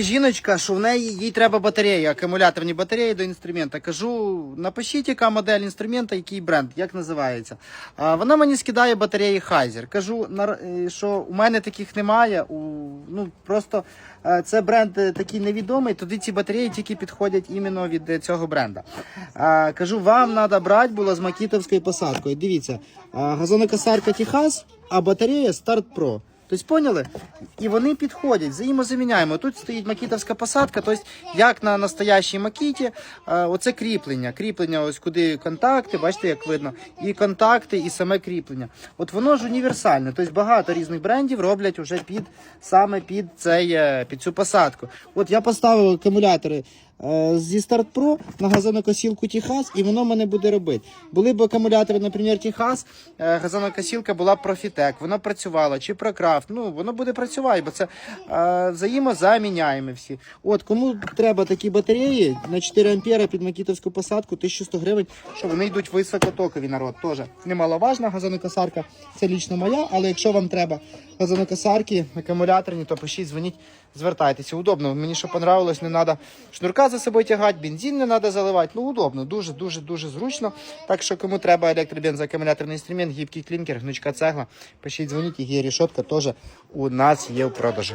Жіночка, що в неї їй треба батареї, акумуляторні батареї до інструмента. Кажу, напишіть, яка модель інструмента, який бренд, як називається. А вона мені скидає батареї Хайзер. Кажу, е, що у мене таких немає. У, ну просто е, це бренд е, такий невідомий. Тоді ці батареї тільки підходять іменно від цього бренда. А, кажу, вам треба брати було з макітовською посадкою. Дивіться, газонокосарка Техас, а батарея Старт Pro. Тобто поняли? І вони підходять, взаємозаміняємо. Тут стоїть макітовська посадка, тобто як на настоящій макіті, оце кріплення. Кріплення, ось куди контакти, бачите, як видно, і контакти, і саме кріплення. От воно ж універсальне. Тобто багато різних брендів роблять вже під саме під цей е, під цю посадку. От я поставив акумулятори. Е, Зі Start Pro на газонокосілку Техас, і воно мене буде робити. Були б акумулятори, наприклад, Техас, е, газонокосілка була Profitec, вона працювала, чи ProCraft, ну воно буде працювати, бо це е, взаємозаміняємо всі. От кому треба такі батареї на 4 ампера під макітовську посадку, 1100 гривень, що вони йдуть високотокові народ. Теж немаловажна газонокосарка, це лічно моя, але якщо вам треба газонокосарки, акумуляторні, то пишіть, дзвоніть, звертайтеся. Удобно. Мені що понравилось, не треба шнурка за собою тягати, бензин не треба заливати. Ну удобно, дуже, дуже, зручно. Так що кому треба електробензоакумуляторний інструмент, гібкий клінкер, гнучка цегла, пишіть, дзвоніть, і рішотка теж у нас є в продажу.